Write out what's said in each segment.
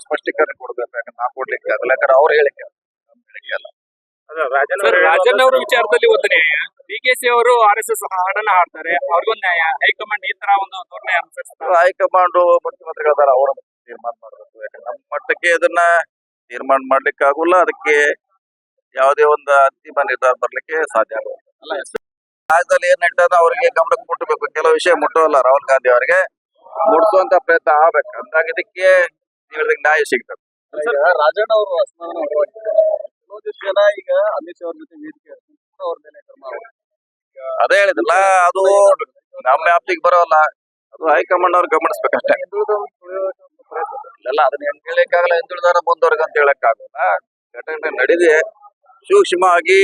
ಹೇಳಿಕೆ ಕೊಡ್ಬೇಕು ಯಾಕಂದ್ರೆ ನಾ ಕೊಡ್ಲಿಕ್ಕೆ ಆಗಲ್ಲ ಯಾಕಂದ್ರೆ ಅವ್ರು ಹೇಳಿಕೆ ಅಲ್ಲ. ರಾಜನ್ ಅವರ ವಿಚಾರದಲ್ಲಿ ಒಂದು ನ್ಯಾಯ. ಸಿ ಅವರು ಆರ್ ಎಸ್ ಎಸ್ ಹಾಡನ್ನ ಹಾಡ್ತಾರೆ ಅವ್ರಿಗೊಂದು ನ್ಯಾಯ. ಹೈಕಮಾಂಡ್ ಈ ತರ ಒಂದು ಧೋರಣೆ ಅನುಸರಿಸ್ತಾರೆ ಹೈಕಮಾಂಡ್ ಮುಖ್ಯಮಂತ್ರಿಗಳ ಅವರ ತೀರ್ಮಾನ ಮಾಡಬೇಕು. ಯಾಕಂದ್ರೆ ನಮ್ಮ ಮಟ್ಟಕ್ಕೆ ಇದನ್ನ ತೀರ್ಮಾನ ಮಾಡ್ಲಿಕ್ಕೆ ಆಗುಲ್ಲ ಅದಕ್ಕೆ ಯಾವುದೇ ಒಂದು ಅಂತಿಮ ನಿರ್ಧಾರ ಬರ್ಲಿಕ್ಕೆ ಸಾಧ್ಯ ಆಗಲ್ಲ ರಾಜ್ಯದಲ್ಲಿ ಏನ್ ನಡೀತದ ಅವರಿಗೆ ಗಮನಕ್ಕೆ ಮುಟ್ಟಬೇಕು ಕೆಲವು ವಿಷಯ ಮುಟ್ಟೋಲ್ಲ ರಾಹುಲ್ ಗಾಂಧಿ ಅವರಿಗೆ. ಮುಟ್ಸುವಂತ ಪ್ರಯತ್ನ ಆಗ್ಬೇಕು. ಅಂದಾಗ ಇದಕ್ಕೆ ಹೇಳಿದಂಗೆ ನ್ಯಾಯ ಸಿಗ್ತದೆ. ರಾಜಣ್ಣ ಅವರು ಅಸಮಾಧಾನ ಹೊರವಾಗಿದ್ದಾರೆ ಕೆಲವೊಂದಿಷ್ಟು ಜನ ಈಗ ಅಮಿತ್ ಅವ್ರ ಜೊತೆ ವೇದಿಕೆ ಅವ್ರ ಮೇಲೆ ಕ್ರಮ ಅದೇ ಹೇಳಿದ್ರಲ್ಲ ಅದು ನಮ್ಮ ವ್ಯಾಪ್ತಿಗೆ ಬರೋಲ್ಲ. ಅದು ಹೈಕಮಾಂಡ್ ಅವ್ರು ಗಮನಿಸ್ಬೇಕಷ್ಟೇ. ಇಲ್ಲ ಅದನ್ನ ಹೆಂಗ್ ಹೇಳಕ್ಕಾಗಲ್ಲ ಹಿಂದುಳಿದಾರ ಮುಂದುವರೆಗ ಅಂತ ಹೇಳಕ್ಕಾಗಲ್ಲ. ಘಟನೆ ನಡೆದಿದೆ ಸೂಕ್ಷ್ಮವಾಗಿ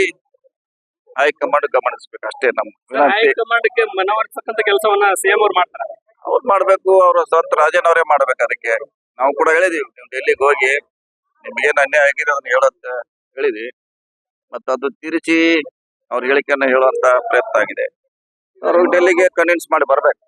ಹೈಕಮಾಂಡ್ ಗಮನಿಸ್ಬೇಕು ಅಷ್ಟೇ ನಮ್ಮ ಹೈಕಮಾಂಡ್ಗೆ ಮನವೊಲಿಸತಕ್ಕಂತ ಕೆಲಸವನ್ನ ಸಿಎಂ ಅವ್ರು ಮಾಡ್ತಾರೆ. ಅವ್ರು ಮಾಡ್ಬೇಕು ಅವ್ರ ಸ್ವಂತ ರಾಜನವರೇ ಮಾಡ್ಬೇಕು ಅದಕ್ಕೆ. ನಾವು ಕೂಡ ಹೇಳಿದೀವಿ, ನೀವು ಡೆಲ್ಲಿಗೆ ಹೋಗಿ ನಿಮ್ಗೇನು ಅನ್ಯಾಯ ಆಗಿದೆ ಅದನ್ನ ಹೇಳಂತ ಹೇಳಿದ್ವಿ. ಮತ್ತೆ ಅದು ತಿರುಚಿ ಅವ್ರ ಹೇಳಿಕೆಯನ್ನ ಹೇಳುವಂತ ಪ್ರಯತ್ನ ಆಗಿದೆ. ಅವರು ಡೆಲ್ಲಿಗೆ ಕನ್ವಿನ್ಸ್ ಮಾಡಿ ಬರ್ಬೇಕು.